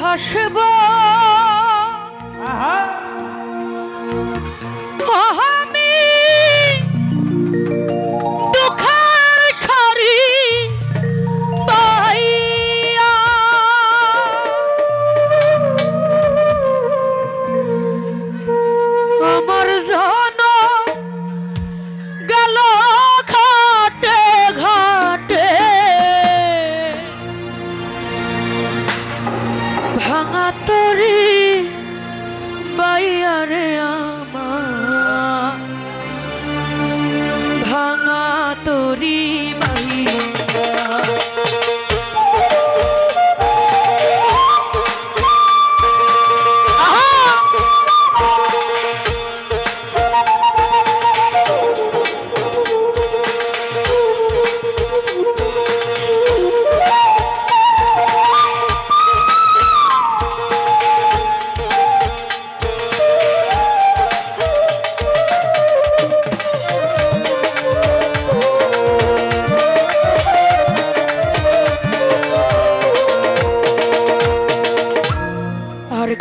ভাসবা ভাঙা তরী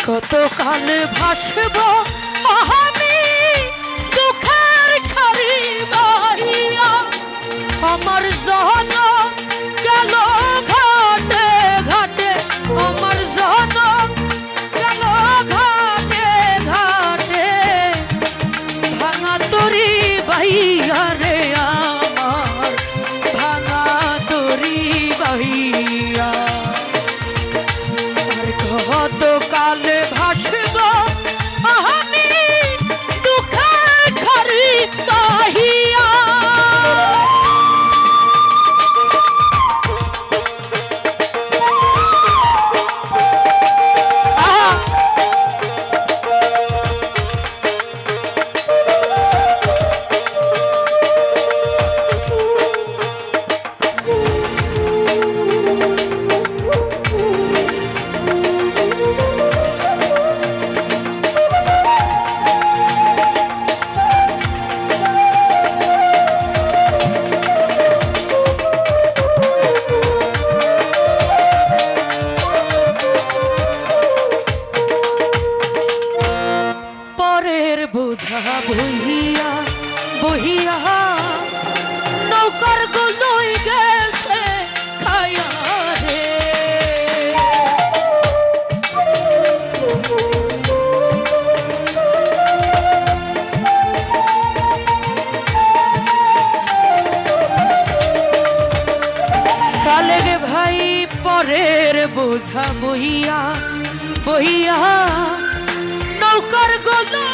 কতকাল ভাসব? বোঝা বহিয়া। বহিয়া নৌকার গুলোই গেছে খায়া রে সালের ভাই পরের বোঝা বহিয়া বহিয়া। নৌকার গোলা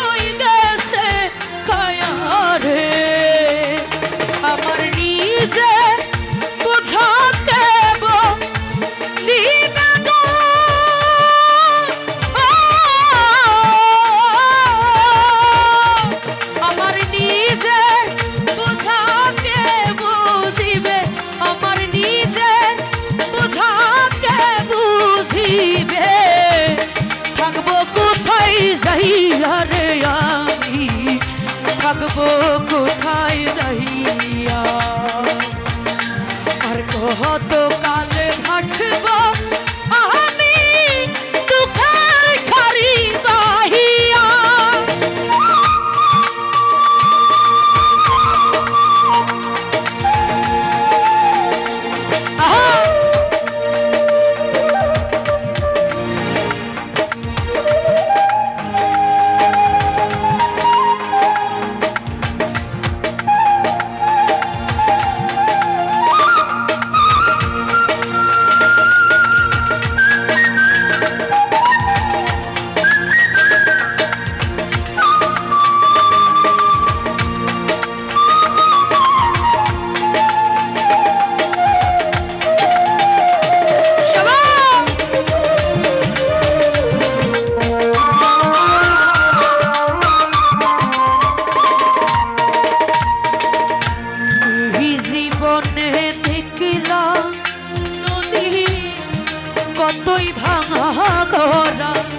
ওই ভাঙা করা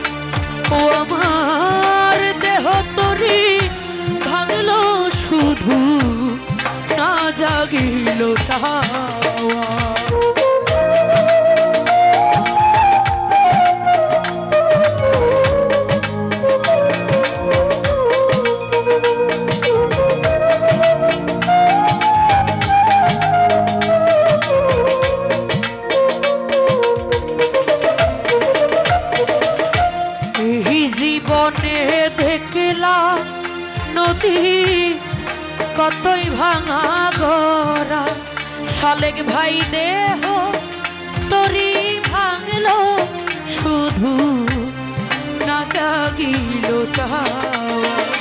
নদী কতই ভাঙা গড়া সালেক ভাই দেহ তরি ভাঙল শুধু না জাগিল চাওয়া।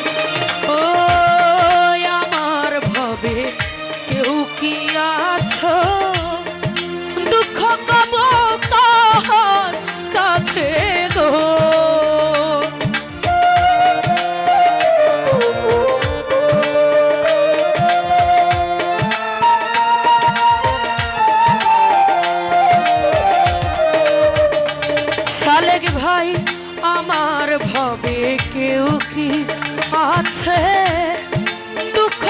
ভবে কেউ কি আছে? দুঃখ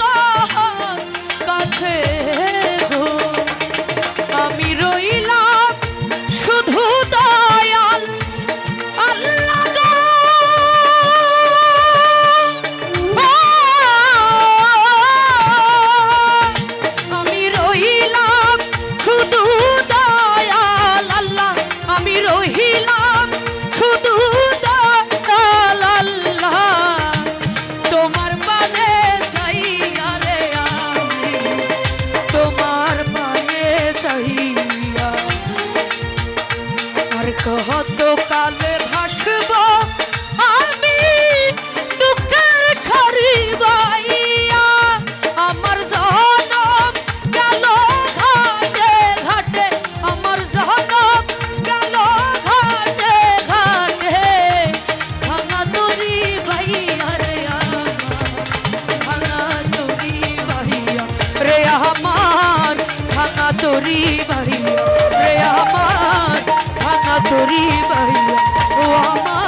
কার কাছে? আমি রইলাম শুধু দয়াল আমি রইলাম শুধু দয়াল আল্লাহ। আমি রহিলাম কত কালে ভাসব আমি দুঃখের খরি বাইয়া, আমার জনম গেল ঘাটে ঘাটে, আমার জনম গেল ঘাটে ঘাটে। ভাঙা তরি বাইয়া রে ভাঙা রে আমার তরি ভাইয়া ও আমার